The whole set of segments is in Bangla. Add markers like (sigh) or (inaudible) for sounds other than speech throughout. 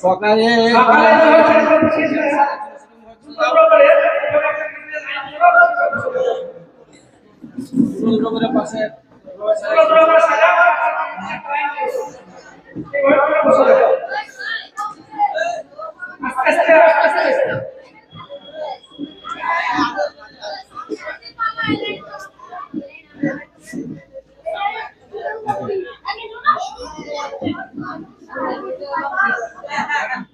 সকালে পাশে আসসালামু Obrigada.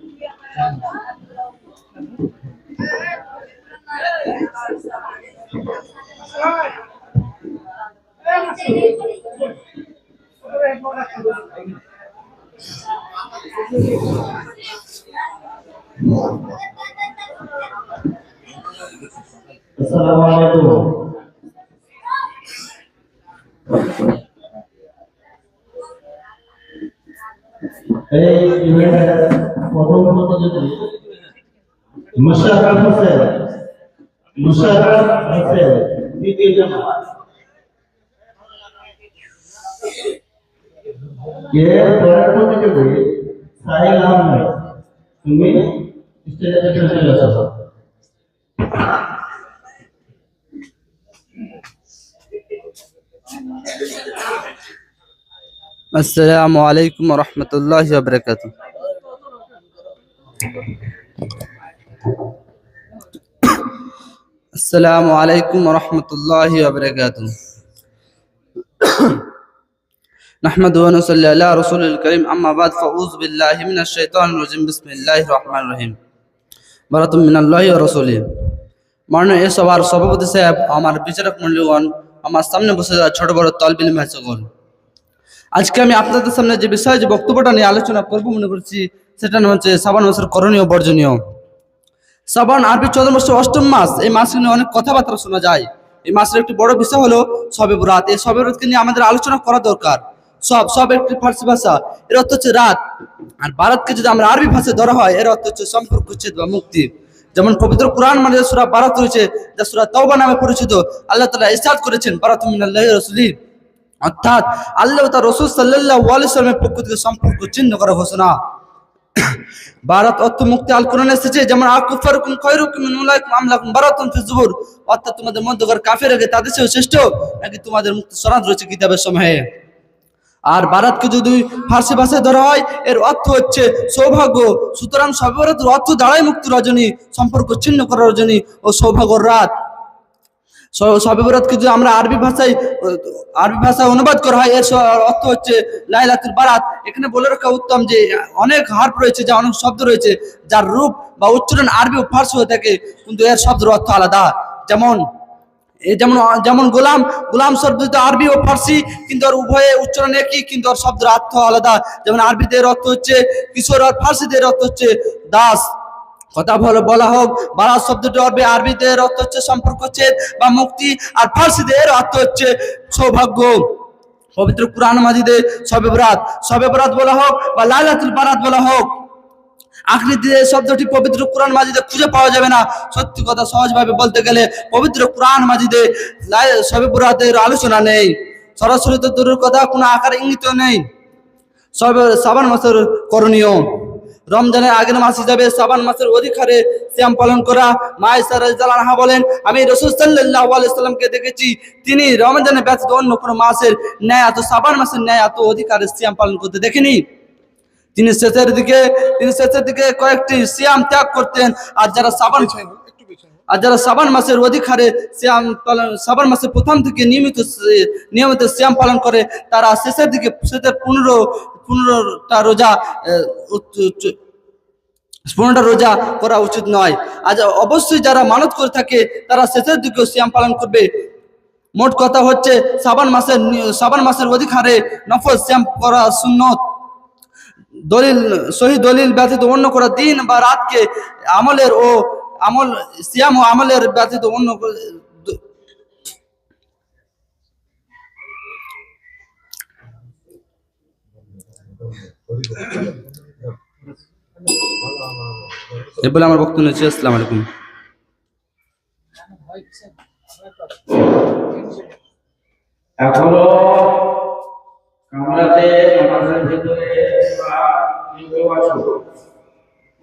مستقر مفرد مستقر مفرد دي جماعة. ये परंतु के लिए السلام عليكم ورحمة الله وبركاته. السلام عليكم ورحمة الله وبركاته نحمد ونصلي على رسول الكريم أما بعد فأعوذ بالله من الشيطان الرجيم بسم الله الرحمن الرحيم বারাত মিনাল্লাহ রসুলি মাননীয় এ সবার সভাপতি সাহেব আমার বিচারক মূল্যগণ আমার সামনে বসে যাওয়া ছোট বড় তলবিল ভাইসকল আজকে আমি আপনাদের সামনে যে বিষয়ে যে বক্তব্যটা নিয়ে আলোচনা করবো মনে করছি সেটা হচ্ছে শ্রাবণ মাসের করণীয় বর্জনীয় শ্রাবণ আরবি চৌদ্দ মাসের অষ্টম মাস, এই মাস নিয়ে অনেক কথাবার্তা শোনা যায়। এই মাসের একটি বড় বিষয় হলো সবে বরাত এই সবে বরাতকে নিয়ে আমাদের আলোচনা করা দরকার। সব সব একটি ফার্সি ভাষা। এর অর্থ হচ্ছে রাত। আর ভারতকে যদি আমরা আরবি ভাষায় ধরা হয়, এর অর্থ হচ্ছে সম্পর্ক উচ্ছেদ বা মুক্তি। যেমন পবিত্র কোরআন মানে সুরা বারাত রয়েছে, যা সুরা তওবা নামে পরিচিত, আল্লাহ তাআলা ইরশাদ করেছেন, বারাত মিনাল্লাহি অর্থাৎ আল্লাহ তার রসুল সাল্লাল্লাহু আলাইহি সাল্লামের পক্ষ থেকে সম্পর্ক চিহ্ন করা ঘোষণা। ভারত অর্থ মুক্তি আল কোরআনে এসেছে, যেমন আকুফারকুম খয়রুকুম উলাইকুম আমলাকুম ফি জুবুর অর্থাৎ তোমাদের মধ্যকার কাফের আগে তাদের চেয়ে শ্রেষ্ঠ, নাকি তোমাদের মুক্তি সরাদ রয়েছে কিতাবের সময়ে। আর ভারতকে যদি ফার্সি ভাষায় ধরা হয়, এর অর্থ হচ্ছে সৌভাগ্য। সুতরাং সর্বভারতের অর্থ দাঁড়ায় মুক্তি রজনী, সম্পর্ক ছিন্ন করা রজনী ও সৌভাগ্যর রাত। সবেবরাতকে যদি আমরা আরবি ভাষায় আরবি ভাষায় অনুবাদ করা হয়। এর অর্থ হচ্ছে লাইলাতুল বারাত। এখানে বলে রাখা উত্তম যে, অনেক হার্প রয়েছে, যা অনেক শব্দ রয়েছে, যার রূপ বা উচ্চারণ আরবি ও ফার্সি হয়ে থাকে, কিন্তু এর শব্দের অর্থ আলাদা। যেমন যেমন যেমন গোলাম গোলাম শব্দ তো আরবি ও ফার্সি, কিন্তু আর উভয়ে উচ্চারণ একই, কিন্তু আর শব্দের অর্থ আলাদা। যেমন আরবিদের অর্থ হচ্ছে, কিশোর আর ফার্সিতে এর অর্থ হচ্ছে, দাস। কথা বলে বলা হোক বারাত শব্দটি আরবি আরবিতে এর অর্থ হচ্ছে সম্পর্ক ছেদ বা মুক্তি, আর ফার্সিদের অর্থ হচ্ছে সৌভাগ্য। পবিত্র কুরআন মাজিদে সবে বরাত সবে বরাত বলা হোক বা লাইলাতুল বারাত বলা হোক আকৃতিতে এই শব্দটি পবিত্র কোরআন মাজিদে খুঁজে পাওয়া যাবে না। সত্যি কথা সহজভাবে বলতে গেলে পবিত্র কোরআন মাজিদে সবে বরাতের আলোচনা নেই। সরাসরি তো দূরের কথা, কোনো আকার ইঙ্গিত নেই। সবে, সাবান মাসের করণীয়। রমজানের আগের মাস হিসাবে সাবান মাসের অধিকারে শ্যাম পালন করা মায়েসা রাজা বলেন, আমি রসুল সাল্লাহ আলাইসাল্লামকে দেখেছি, তিনি রমজানের ব্যতীত অন্য কোনো মাসের ন্যায় এত সাবান মাসের ন্যায় এত অধিকারে শ্যাম পালন করতে দেখিনি। তিনি শেষের দিকে, তিনি শেষের দিকে কয়েকটি শ্যাম ত্যাগ করতেন, আর যারা সাবান আর যারা সাবান মাসের অধিক হারে শ্যাম পালন সাবান মাসের প্রথম থেকে নিয়মিত নিয়মিত শ্যাম পালন করে, তারা শেষের দিকে শেষের পনেরো পনেরোটা রোজা পনেরোটা রোজা করা উচিত নয়। আজ অবশ্যই যারা মানত করে থাকে, তারা শেষের দিকে শ্যাম পালন করবে। মোট কথা হচ্ছে, সাবান মাসের সাবান মাসের অধিক হারে নফল শ্যাম করা সুন্নত। দলিল সহি দলিল ব্যতীত অন্য করা দিন বা রাতকে আমলের ও আমল সিয়াম ও আমলের ব্যতীত অন্য বলে আমার বক্তব্য নিচ্ছি আসসালামু আলাইকুম। এখনও কামরাতে আমাদের ভিতরে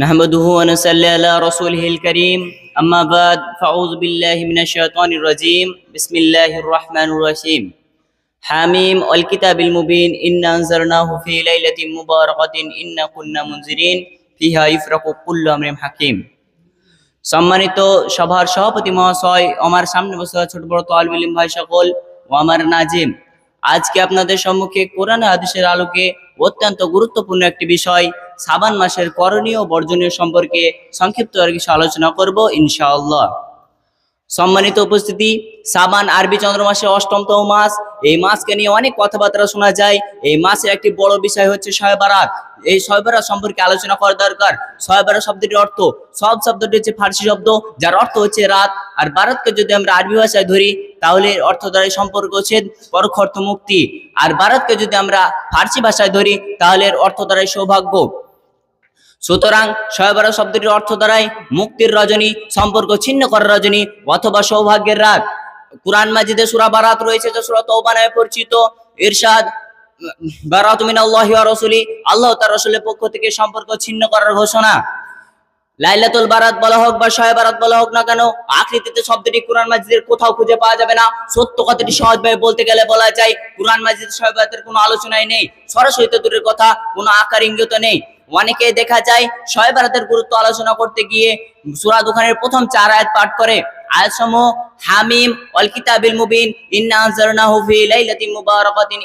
نحمده ونصلي على رسوله الكريم أما بعد فأعوذ بالله من الشيطان الرجيم بسم الله الرحمن الرحيم حاميم والكتاب المبين إنا أنزلناه في ليلة مباركة إنا كنا منذرين فيها يفرق كل أمر حكيم সম্মানিত সভার সভাপতি মহাশয় আমার সামনে বসে আছে ছোট বড় তোয়াল মিলিম ভাই সকল ও আমার নাজিম আজকে আপনাদের সম্মুখে কোরআন হাদিসের আলোকে অত্যন্ত গুরুত্বপূর্ণ একটি বিষয় সাবান মাসের করণীয় বর্জনীয় সম্পর্কে সংক্ষিপ্ত আর কিছু আলোচনা করব, ইনশাআল্লাহ। সম্মানিত উপস্থিতি, সাবান আরবি চন্দ্র মাসের অষ্টমতম মাস। এই মাসকে নিয়ে অনেক কথাবার্তা শোনা যায়। এই মাসের একটি বড় বিষয় হচ্ছে শয়বারাত এই শয়বারাত সম্পর্কে আলোচনা করা দরকার। শয়বারাত শব্দটির অর্থ, সব শব্দটি হচ্ছে ফার্সি শব্দ, যার অর্থ হচ্ছে রাত। আর বারাতকে যদি আমরা আরবি ভাষায় ধরি, তাহলে অর্থ দ্বারা সম্পর্ক হচ্ছে পরোক্ষ অর্থ মুক্তি। আর বারাতকে যদি আমরা ফার্সি ভাষায় ধরি, তাহলে এর অর্থ দ্বারাই সৌভাগ্য। সুতরাং শয়বারা শব্দটির অর্থ দ্বারাই মুক্তির রজনী, সম্পর্ক ছিন্ন করার রজনী অথবা সৌভাগ্যের রাত কুরআন মাজিদে সূরা বারাত রয়েছে, যে সূরা তওবা নামে পরিচিত। ইরশাদ, বারাত মিনাল্লাহি ওয়া রাসূলি, আল্লাহ তার রাসূলের পক্ষ থেকে সম্পর্ক ছিন্ন করার ঘোষণা। লাইলাতুল বারাত বলা হোক বা শয়ে বারাত বলা হোক না কেন, আকৃতিতে শব্দটি কোরআন মাজিদের কোথাও খুঁজে পাওয়া যাবে না। সত্য কথাটি সহজভাবে বলতে গেলে বলা যায়, কোরআন মাজিদ শয়ে বারাতের কোনো আলোচনাই নেই। সরাসরি দূরের কথা, কোনো আকার ইঙ্গিত নেই। অনেকে দেখা যায় শয়ে বারাতের গুরুত্ব আলোচনা করতে গিয়ে সূরা দোকানের প্রথম চার আয়াত পাঠ করে। হামিম মুবিন, ইন্না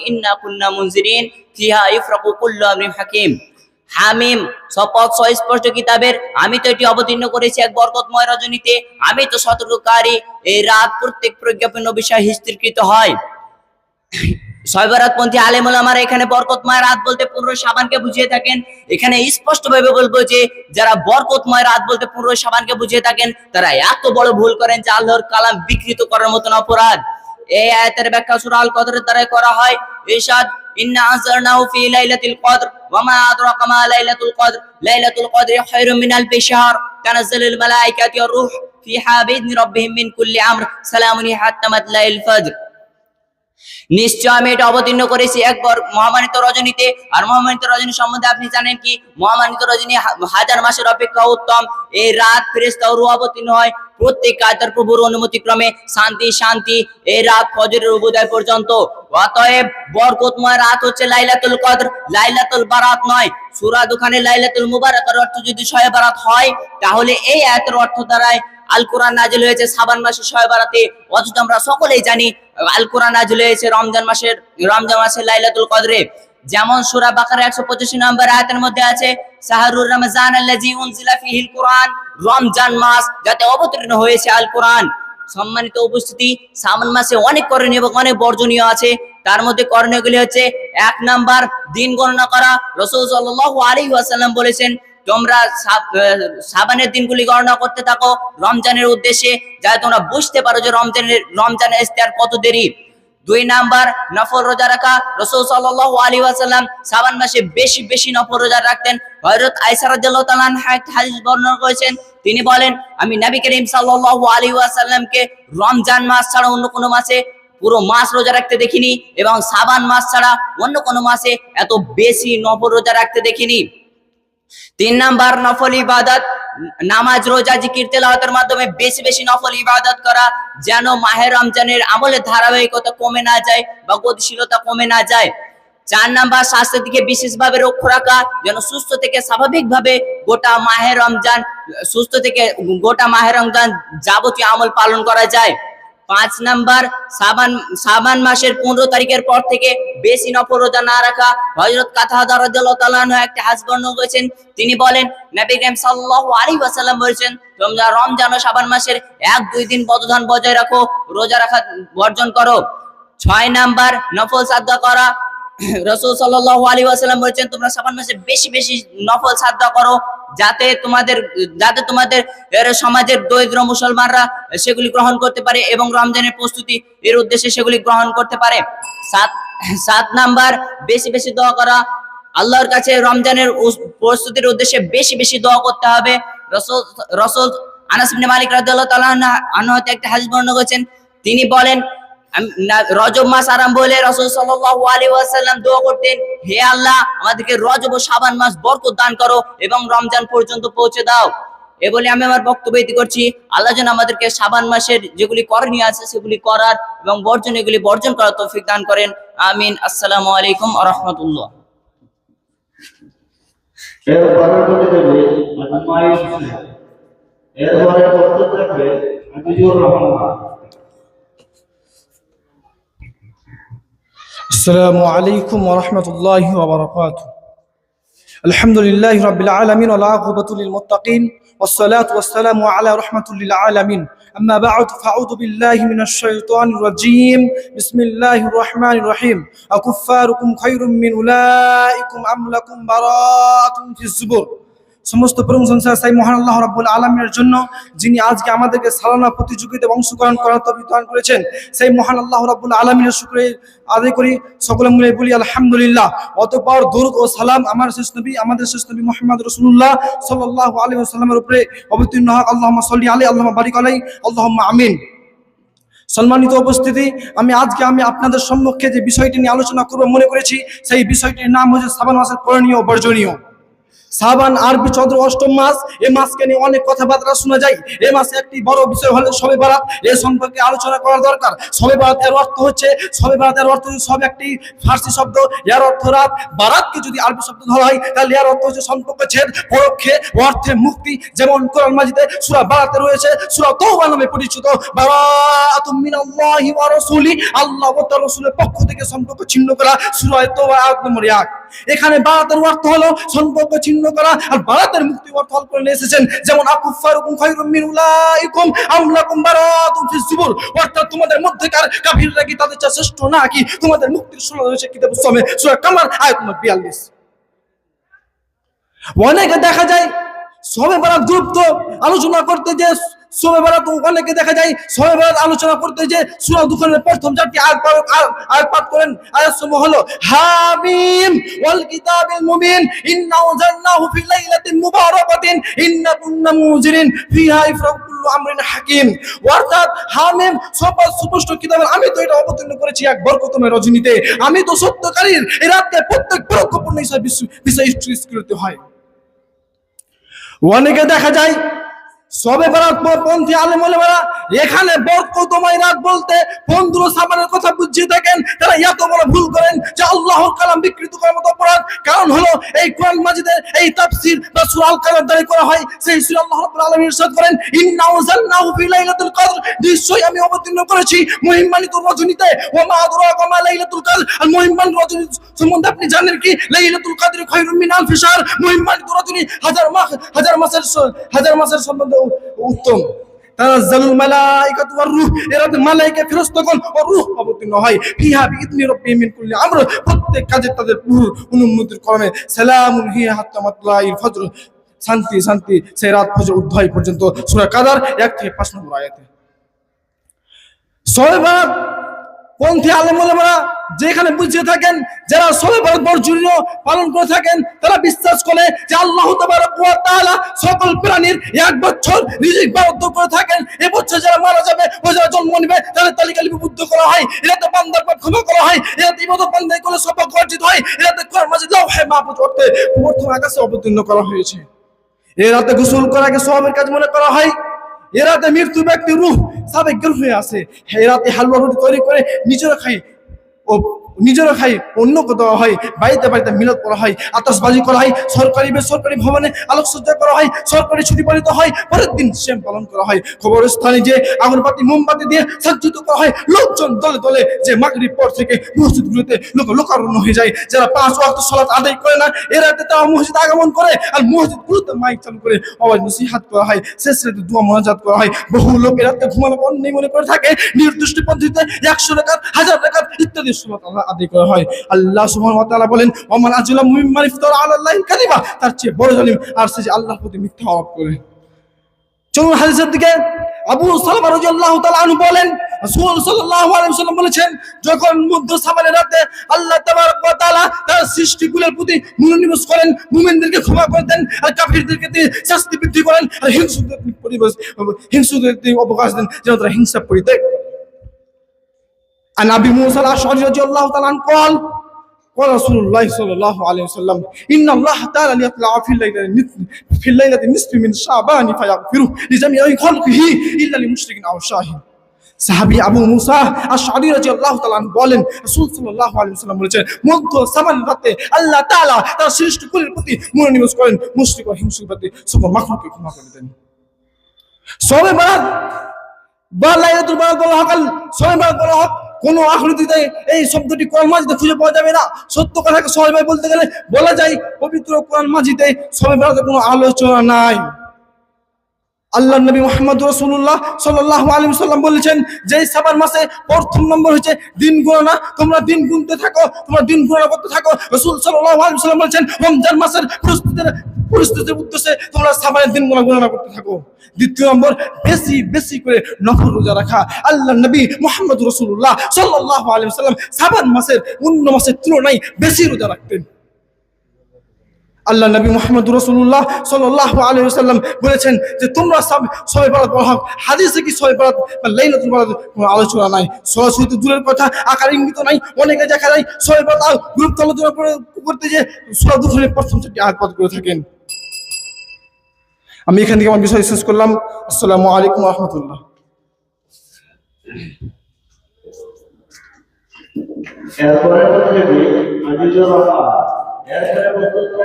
ইন্না হাকিম। হামিম কিতাবের, আমি তো এটি অবতীর্ণ করেছি এক বরকতময় রজনীতে, আমি তো সতর্ককারী, এই রাত প্রত্যেক প্রজ্ঞাপন বিষয় হিস্ত্রীকৃত হয়। ছয়বারাতপন্থী আলেমুল আমার এখানে বরকতময় রাত বলতে পনেরো সাবানকে বুঝিয়ে থাকেন। এখানে স্পষ্ট ভাবে বলব যে, যারা বরকতময় রাত বলতে পনেরো সাবানকে বুঝিয়ে থাকেন, তারা এত বড় ভুল করেন যে আল্লাহর কালাম বিকৃত করার মতন অপরাধ। এই আয়াতের ব্যাখ্যা সূরা আল কদরের দ্বারাই করা হয়। ইরশাদ, ইন্না আনজালনাহু ফি লাইলাতিল কদর, ওয়া মা আদরাকা মা লাইলাতুল কদর, লাইলাতুল কদরি খায়রুম মিন আলফি শাহর তানাজ্জালুল মালায়েকাতু ওয়ার রূহ ফিহা বিইذن রাব্বিহিম মিন কুল্লি আমর, সালামুন হাত্তা মাতলাইল ফজর। নিশ্চয় আমি এটা অবতীর্ণ করেছি। একবার মহামানিত রজনীতে, আর মহামানিত রজনী সম্বন্ধে আপনি জানেন কি? মহামানিত রজনী হাজার মাসের অপেক্ষা উত্তম। এই রাত ফেরেস্তা রুহ অবতীর্ণ হয়। প্রত্যেক কায়তার প্রভুর অনুমতি ক্রমে শান্তি শান্তি। এই রাত ফজরের উদয় পর্যন্ত। অতএব বরকতময় রাত হচ্ছে লাইলাতুল কদর। লাইলাতুল বারাত নয়, সূরা দোকানে লাইলাতুল মুবারাকার অর্থ যদি শয়ে বারাত হয়, তাহলে এই আয়াতের অর্থ দ্বারাই আল কোরআন নাজিল হয়েছে সাবান মাসে শয়ে বারাতে। অথচ আমরা সকলেই জানি আল কোরআন নাজিল হয়েছে রমজান মাসের রমজান মাসের লাইলাতুল কদরে। যেমন সুরা সূরা বাকারা 185 নম্বর আয়াতের মধ্যে আছে শাহরুর রমজান আল্লাযী উনজিলা কোরআন রমজান মাস যাতে অবতীর্ণ হয়েছে আল কোরআন। সম্মানিত উপস্থিতি সামন মাসে অনেক করণীয় এবং অনেক বর্জনীয় আছে। তার মধ্যে করণীয়গুলি হচ্ছে, এক নাম্বার, দিন গণনা করা। রসুল সাল্লাল্লাহু আলাইহি ওয়াসাল্লাম বলেছেন, তোমরা সাব- সাবানের দিনগুলি গণনা করতে থাকো রমজানের উদ্দেশ্যে, যাতে তোমরা বুঝতে পারো যে রমজানের রমজানের ইস্তেহার কত দেরি। দুই নাম্বার, নফল রোজা রাখা। রসুল সাল্লাল্লাহু আলাইহি ওয়াসাল্লাম সাবান মাসে বেশি বেশি নফল রোজা রাখতেন। তাআলা হাদিস বর্ণনা করেছেন। তিনি বলেন, আমি নবী করিম সাল্লাল্লাহু আলাইহি ওয়াসাল্লামকে রমজান মাস ছাড়া অন্য কোনো মাসে পুরো মাস রোজা রাখতে দেখিনি এবং সাবান মাস ছাড়া অন্য কোনো মাসে এত বেশি নফল রোজা রাখতে দেখিনি। তিন নাম্বার, নফল ইবাদত। নামাজ, রোজা, জিকির, তেলাওয়াতের মাধ্যমে বেশি বেশি নফল ইবাদত করা, যেন মাহে রমজানের আমলের ধারাবাহিকতা কমে না যায় বা গতিশীলতা কমে না যায়। চার নাম্বার, স্বাস্থ্যের দিকে বিশেষভাবে লক্ষ্য রাখা, যেন সুস্থ থেকে স্বাভাবিকভাবে গোটা মাহে রমজান, সুস্থ থেকে গোটা মাহে রমজান যাবতীয় আমল পালন করা যায়। পাঁচ নাম্বার, সাবান সাবান মাসের পনেরো তারিখের পর থেকে বেশি নফল রোজা না রাখা। হযরত কাতাদা রাদিয়াল্লাহু তাআলা একটা হাদিস বর্ণনা করেছেন। তিনি বলেন, নবী করিম সাল্লাল্লাহু বলেছেন, তোমরা রমজান ও শাবান মাসের এক, দুই দিন ব্যবধান বজায় রাখো, রোজা রাখা, বর্জন করো। ছয় নাম্বার, নফল সাদকা করা। (clears throat) রাসূল সাল্লাল্লাহু আলাইহি বলেছেন, তোমরা শাবান মাসে বেশি বেশি নফল সাদকা করো। যাতে তোমাদের যাতে তোমাদের সমাজের দরিদ্র মুসলমানরা সেগুলি গ্রহণ করতে পারে এবং রমজানের প্রস্তুতি এর উদ্দেশ্যে সেগুলি গ্রহণ করতে পারে। সাত সাত নাম্বার, বেশি বেশি দোয়া করা। আল্লাহর কাছে রমজানের প্রস্তুতির উদ্দেশ্যে বেশি বেশি দোয়া করতে হবে। রসুল রসুল আনাস মালিক রাদিয়াল্লাহু তাআলা আনহু একটা হাদিস বর্ণনা করেছেন। তিনি বলেন রজব মাস আরম্ভ হলে রসুল সাল্লাল্লাহু আলাইহি ওয়াসাল্লাম দোয়া করতেন, হে আল্লাহ, আমাদেরকে রজব ও শাবান মাস বরকত দান করো এবং রমজান পর্যন্ত পৌঁছে দাও। এ বলে আমি আমার বক্তব্য করছি, আল্লাহ যেন আমাদেরকে শাবান মাসের যেগুলি করণীয় আছে, সেগুলি করার এবং বর্জন, এগুলি বর্জন করার তৌফিক দান করেন। আমিন। আসসালামু আলাইকুম রহমতুল্লাহ। এরপরে প্রস্তুত থাকবে আজিজুর রহমান। السلام عليكم ورحمة الله وبركاته. الحمد لله رب العالمين والعاقبة للمتقين والصلاة والسلام على رحمة للعالمين. أما بعد فأعوذ بالله من الشيطان الرجيم. بسم الله الرحمن الرحيم. أكفاركم خير من أولئكم أم لكم براءة في الزبر সমস্ত প্রশংসা সাই মহান আল্লাহ রাব্বুল আলামিনের জন্য, যিনি আজকে আমাদেরকে সালানা প্রতিযোগিতায় অংশগ্রহণ করার দান করেছেন। সেই মহান আল্লাহ রাব্বুল আলামিনের শুকরে আদায় করি। সকলে মিলে বলি, আলহামদুলিল্লাহ। অতঃপর দরুদ ও সালাম আমার শেষ নবী, আমাদের শেষ নবী মুহাম্মদ রাসূলুল্লাহ সাল্লাল্লাহু আলাইহি ওয়াসাল্লামের উপরে অবতীর্ণ হোক আল্লাহুম্মা সাল্লি আলাইহি, আল্লাহুম্মা বারিক আলাইহি, আল্লাহুম্মা আমিন। সম্মানিত উপস্থিতি, আমি আজকে আমি আপনাদের সম্মুখে যে বিষয়টি নিয়ে আলোচনা করব মনে করেছি, সেই বিষয়টির নাম হচ্ছে সাবান মাসের করণীয় বর্জনীয়। সাবান আরবি চন্দ্র অষ্টম মাস, এ মাসকে নিয়ে অনেক কথাবার্তা শোনা যায়। এ মাসে একটি বড় বিষয় হলো সবে বারাত। এ সম্পর্কে আলোচনা করা দরকার। সবে বারাত এর অর্থ হচ্ছে সবে বারাত এর অর্থ হচ্ছে সব একটি ফার্সি শব্দ। এর অর্থ রাত। বারাতকে যদি আরবি শব্দ ধরা হয়, তাহলে এর অর্থ হচ্ছে সম্পর্ক ছেদ, পরোক্ষে অর্থে মুক্তি। যেমন কোরআন মাজিদে সূরা বারাতে রয়েছে, সূরা তওবা নামে পরিচিত, বারাতুম মিনাল্লাহি ওয়া রাসূলি, আল্লাহ ও তার রাসূলের পক্ষ থেকে সম্পর্ক ছিন্ন করা সূরা তওবা আয়াত নম্বর 1 এখানে বারাতের অর্থ হলো সম্পর্ক ছিন্ন করা, আর বারাতের মুক্তি অর্থ অল্প এসেছেন। যেমন আকুফারুকুম খায়রুম মিন উলাইকুম আমলাকুম বারাতুম ফিস জুবুর অর্থাৎ তোমাদের মধ্যেকার কাফিররা কি তাদের চেয়ে শ্রেষ্ঠ নাকি? তোমাদের মুক্তির শোনা রয়েছে কিতাব সমে সূরা কামার, আয়াত নম্বর 42 অনেকে দেখা যায়, সবে বেড়াত গুরুত্ব আলোচনা করতে যে সবে বেড়াত অনেকে দেখা যায় বেড়াত আলোচনা করতে যে সুরা দুখানের প্রথম চারটি আয়াত- আয়াত পাঠ করেন। আয়াত সমূহ হলো, হামিম ওয়াল কিতাবিল মুবিন, ইন্না আনজালনাহু ফি লাইলাতিন মুবারাকাতিন, ইন্না কুন্না ফিহা ইফরাকু আমরিন হাকিম। অর্থাৎ হামিম সব সুস্পষ্ট কিতাবের, আমি তো এটা অবতীর্ণ করেছি এক বরকতময় রজনীতে। আমি তো সত্যকারীর এই রাতকে প্রত্যেক বরকতপূর্ণ হিসাবে বিষয় হয়। অনেকে দেখা যায় সবে পন্থী এখানে বলতে কথা তারা এত বড় ভুল করেন যে আল্লাহর বিকৃত করার অপরাধ। কারণ হলো, এই কোরআন এই তাফসীর বা কালাম করা হয়। সেই আল্লাহ রাব্বুল আলামিন ইরশাদ করেন ফি লাইলাতুল কদর। আমি অবতীর্ণ করেছি মহিমান্বিত রজনীতে। ওয়া মা আদরাকা মা লাইলাতুল কদর। আর মহিমান রজনী সম্বন্ধে আপনি জানেন কি? লাইলাতুল কদর খায়রুম মিন শাহর। মহিমান্বিত রজনী হাজার মাস হাজার মাসের হাজার মাসের সম্বন্ধে উত্তম। তানাজ্জালুল মালাইকাতু ওয়ার রূহ। এরাতে মালাইকা ফেরেশতাগণ ও রূহ অবতীর্ণ হয়। ফিহা বিইذনি রাব্বিহিম মিন কুল্লি আমর প্রত্যেক কাজে তাদের পুরো অনুমতির কর্মে সালামুন হিয়া হাত্তা মাতলাইল ফজর। শান্তি শান্তি, সেই রাত ফজর উদয় পর্যন্ত। সূরা কাদার 1 থেকে 5 নম্বর আয়াতে। ছয় পন্থী আলেমরা যেখানে বুঝিয়ে থাকেন, যারা সবে বর্জনীয় পালন করে থাকেন, তারা বিশ্বাস করে যে আল্লাহ সকল প্রাণীর এক বছর রিজিক বরাদ্দ করে থাকেন। এ বছর যারা মারা যাবে, ও যারা জন্ম নেবে, তাদের তালিকা লিপিবদ্ধ করা হয়। এরাতে বান্দার পাপ ক্ষমা করা হয়। এরাতে ইবাদত বান্দাই করে সবক অর্জিত হয়। এরাতে কোরআন মাজিদ লাউহে মাহফুজ অর্থে প্রথম আকাশে অবতীর্ণ করা হয়েছে। এ রাতে আগে সবের কাজ মনে করা হয়। এ রাতে মৃত্যু ব্যক্তি রুহ সাবেক হয়ে আছে। এরাতে হালুয়া রুটি তৈরি করে নিজেরা খাই ও নিজেরা খাই অন্যকে দেওয়া হয়, বাড়িতে বাড়িতে মিলত করা হয়, আতশবাজি করা হয়, সরকারি বেসরকারি ভবনে আলোকসজ্জা করা হয়, সরকারি ছুটি পালিত হয়, পরের দিন সেম পালন করা হয়। কবরস্থানে যে আগুনবাতি মোমবাতি দিয়ে সজ্জিত করা হয়, লোকজন দলে দলে যে মাগরিব পর থেকে মসজিদগুলোতে লোক লোকারণ্য হয়ে যায়, যারা পাঁচ ওয়াক্ত সালাত আদায় করে না, এ রাতে তারা মসজিদ আগমন করে আর মসজিদগুলোতে মাইক চালু করে আওয়াজ নসিহাত করা হয়, শেষ রাতে দোয়া মোনাজাত করা হয়। বহু লোক এ রাতে ঘুমানো অন্যায় মনে করে থাকে, নির্দিষ্ট পদ্ধতিতে একশো টাকা হাজার টাকা ইত্যাদি সালাত আল্লাহ আদায় করা হয়। আল্লাহ সুবহানাহু বলেন, ওমান আজলাম মিম্মান ইফতারা আলাল্লাহি কাযিবা তার চেয়ে বড় আর সে আল্লাহর প্রতি মিথ্যা করে। চলুন হাদিসের দিকে। আবু সালামা রাদিয়াল্লাহু তাআলা আনহু বলেন বলেছেন, যখন মধ্য সামানের রাতে আল্লাহ তাবারক ওয়া তাআলা প্রতি মনোনিবেশ করেন, মুমিনদেরকে ক্ষমা করে দেন আর কাফিরদেরকে তিনি শাস্তি বৃদ্ধি করেন, আর হিংসুদের পরিবেশ, হিংসুদের তিনি অবকাশ দেন, যেন তারা হিংসা পরিত্যাগ عن ابي موسى الاشعري رضي الله تعالى عنه قال قال رسول الله صلى الله عليه وسلم ان الله تعالى يطلع في الليله النصف في الليله النصف من شعبان فيغفره لجميع خلقه الا لمشرك او شاهد সাহাবী আবু মুসা আশআরী রাদিয়াল্লাহু তাআলা আনহু বলেন রাসূল সাল্লাল্লাহু আলাইহি ওয়াসাল্লাম বলেছেন মধ্য সামান রাতে আল্লাহ তাআলা তার সৃষ্টি কুলের প্রতি মনোনিবেশ করেন মুশরিক ও হিংসুক প্রতি সকল মাখলুককে ক্ষমা করে দেন সবে বারাত বা লাইলাতুল বারাত বলা হকাল সবে বারাত বলা হোক কোন আকৃতিতে এই শব্দটি কোরআন মাজিদে খুঁজে পাওয়া যাবে না। সত্য কথাকে সবাই বলতে গেলে বলা যায়, পবিত্র কোরআন মাজিদে সবে বারাতে কোনো আলোচনা নাই। আল্লাহ নবী মোহাম্মদ রসুল্লাহ সাল্লাহ আলী সাল্লাম বলেছেন যে সাবান মাসে প্রথম নম্বর হচ্ছে দিন গণনা তোমরা দিন গুনতে থাকো, তোমরা দিন গণনা করতে থাকো। রসুল সাল্লাহ আলী সাল্লাম বলেছেন, রমজান মাসের প্রস্তুতির পরিস্থিতির উদ্দেশ্যে তোমরা সাবানের দিন গণনা গণনা করতে থাকো। দ্বিতীয় নম্বর, বেশি বেশি করে নফর রোজা রাখা। আল্লাহ নবী মোহাম্মদ রসুল্লাহ সাল্লাহ আলী সাল্লাম সাবান মাসের অন্য মাসের তুলনায় বেশি রোজা রাখতেন। আল্লাহ নবী মোহাম্মদ রসুল্লাহ সাল্লাহ আলী সাল্লাম বলেছেন যে তোমরা সব সবাই বারাত বলা হোক হাদিসে কি সবাই বারাত বা লাইলাতুল বারাত কোনো আলোচনা নাই? সরাসরি তো দূরের কথা, আকার ইঙ্গিত নাই, অনেকে দেখা যায় সবাই বারাত গুরুত্ব আলোচনা করে করতে যে সুরা দুখনের প্রথম চারটি আয়াতপাত করে থাকেন। আমি এখান থেকে আমার বিষয় শেষ করলাম। আসসালামু আলাইকুম রহমতুল্লাহ। এরপরে